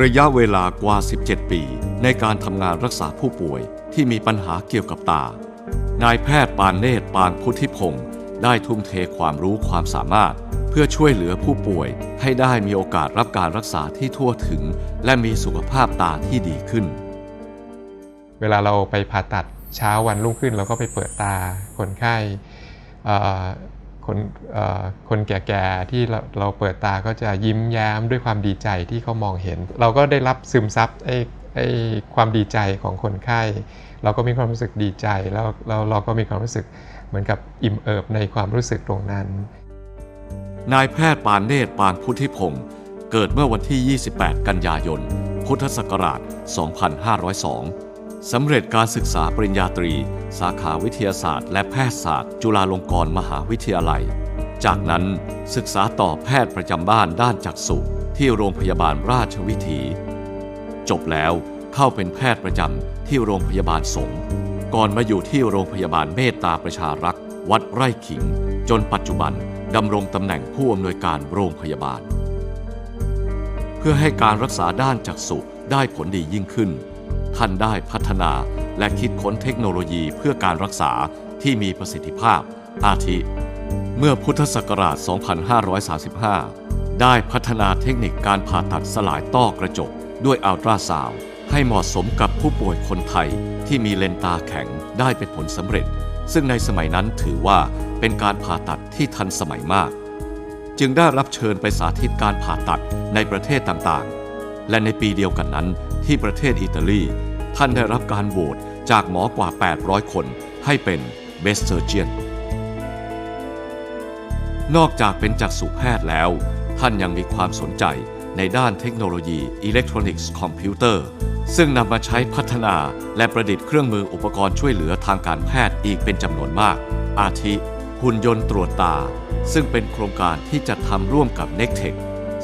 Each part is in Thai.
ระยะเวลากว่า 17 ปี ในการทำงานรักษาผู้ป่วยที่มีปัญหาเกี่ยวกับตา นายแพทย์ปานเนตรปานพุทธิพงศ์ได้ทุ่มเทความรู้ความสามารถ เพื่อช่วยเหลือผู้ป่วย ให้ได้มีโอกาสรับการรักษาที่ทั่วถึง และมีสุขภาพตาที่ดีขึ้น เวลาเราไปผ่าตัดเช้าวันรุ่งขึ้นเราก็ไปเปิดตาคนไข้ คนเอ่อคนแก่ๆที่เราเราเปิดตาก็จะยิ้มแย้มด้วยความดีใจที่เขามองเห็น เราก็ได้รับซึมซับไอ้ไอ้ความดีใจของคนไข้ เราก็มีความรู้สึกดีใจแล้วแล้วเราก็มีความรู้สึกเหมือนกับอิ่มเอิบในความรู้สึกตรงนั้น นายแพทย์ปานเนตรปานพุทธิพงศ์เกิดเมื่อวันที่ 28 กันยายน พุทธศักราช 2502 สำเร็จการศึกษาปริญญาตรี สาขาวิทยาศาสตร์ และแพทยศาสตร์ จุฬาลงกรณ์มหาวิทยาลัย จากนั้นศึกษาต่อแพทย์ประจำบ้านด้านจักษุที่โรงพยาบาลราชวิถี จบแล้วเข้าเป็นแพทย์ประจำที่โรงพยาบาลสงฆ์ก่อนมาอยู่ที่โรงพยาบาลเมตตาประชารักษ์วัดไร่ขิง จนปัจจุบันดำรงตำแหน่งผู้อำนวยการโรงพยาบาล เพื่อให้การรักษาด้านจักษุได้ผลดียิ่งขึ้น ท่านได้พัฒนาและคิดค้นเทคโนโลยีเพื่อการรักษาที่มีประสิทธิภาพ อาทิ เมื่อพุทธศักราช 2535 ได้พัฒนาเทคนิคการผ่าตัดสลายต้อกระจกด้วยอัลตราซาวให้เหมาะสมกับผู้ป่วยคนไทยที่มีเลนตาแข็งได้เป็นผลสำเร็จ ซึ่งในสมัยนั้นถือว่าเป็นการผ่าตัดที่ทันสมัยมาก จึงได้รับเชิญไปสาธิตการผ่าตัดในประเทศต่างๆ และในปีเดียวกันนั้น ที่ประเทศอิตาลี ท่านได้รับการโหวตจากหมอกว่า 800 คนให้เป็น Best Surgeon นอกจากเป็นจักษุแพทย์แล้ว ท่านยังมีความสนใจในด้านเทคโนโลยีอิเล็กทรอนิกส์คอมพิวเตอร์ ซึ่งนำมาใช้พัฒนาและประดิษฐ์เครื่องมืออุปกรณ์ช่วยเหลือทางการแพทย์อีกเป็นจำนวนมาก อาทิ หุ่นยนต์ตรวจตา ซึ่งเป็นโครงการที่จะทำร่วมกับ n e c t e c h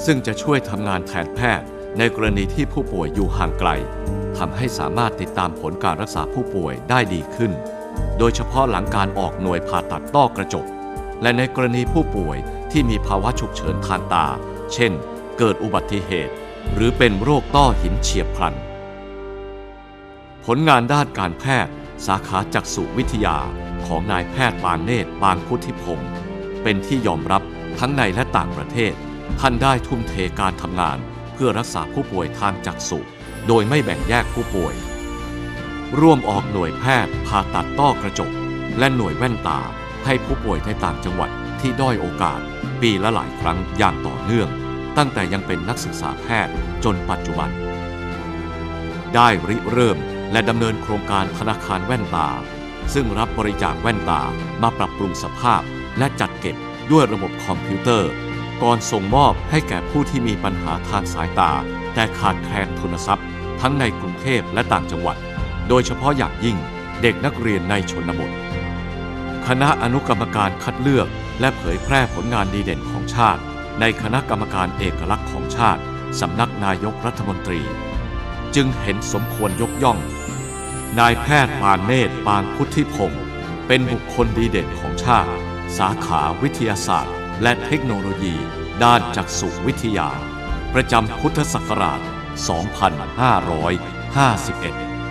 ซึ่งจะช่วยทำงานแทนแพทย์ ในกรณีที่ผู้ป่วยอยู่ห่างไกลทำให้สามารถติดตามผลการรักษาผู้ป่วยได้ดีขึ้น โดยเฉพาะหลังการออกหน่วยผ่าตัดต้อกระจก และในกรณีผู้ป่วยที่มีภาวะฉุกเฉินทางตา เช่น เกิดอุบัติเหตุ หรือเป็นโรคต้อหินเฉียบพลัน ผลงานด้านการแพทย์ สาขาจักษุวิทยาของนายแพทย์ปานเนตรปานพุทธิพงศ์เป็นที่ยอมรับทั้งในและต่างประเทศ ท่านได้ทุ่มเทการทำงาน พื่อรักษาผู้ป่วยทางจักษุโดยไม่แบ่งแยกผู้ป่วย ร่วมออกหน่วยแพทย์ผ่าตัดต้อกระจก และหน่วยแว่นตาให้ผู้ป่วยในต่างจังหวัดที่ด้อยโอกาส ปีละหลายครั้งอย่างต่อเนื่อง ตั้งแต่ยังเป็นนักศึกษาแพทย์จนปัจจุบัน ได้ริเริ่มและดำเนินโครงการธนาคารแว่นตา ซึ่งรับบริจาคแว่นตามาปรับปรุงสภาพและจัดเก็บด้วยระบบคอมพิวเตอร์ ก่อนส่งมอบให้แก่ผู้ที่มีปัญหาทางสายตา แต่ขาดแคลนทุนทรัพย์ ทั้งในกรุงเทพและต่างจังหวัด โดยเฉพาะอย่างยิ่งเด็กนักเรียนในชนบท คณะอนุกรรมการคัดเลือก และเผยแพร่ผลงานดีเด่นของชาติ ในคณะกรรมการเอกลักษณ์ของชาติ สำนักนายกรัฐมนตรี จึงเห็นสมควรยกย่อง นายแพทย์ปานเนตรปานพุทธิพงศ์เป็นบุคคลดีเด่นของชาติ สาขาวิทยาศาสตร์ และเทคโนโลยี ด้านจักษุวิทยา ประจำพุทธศักราช 2551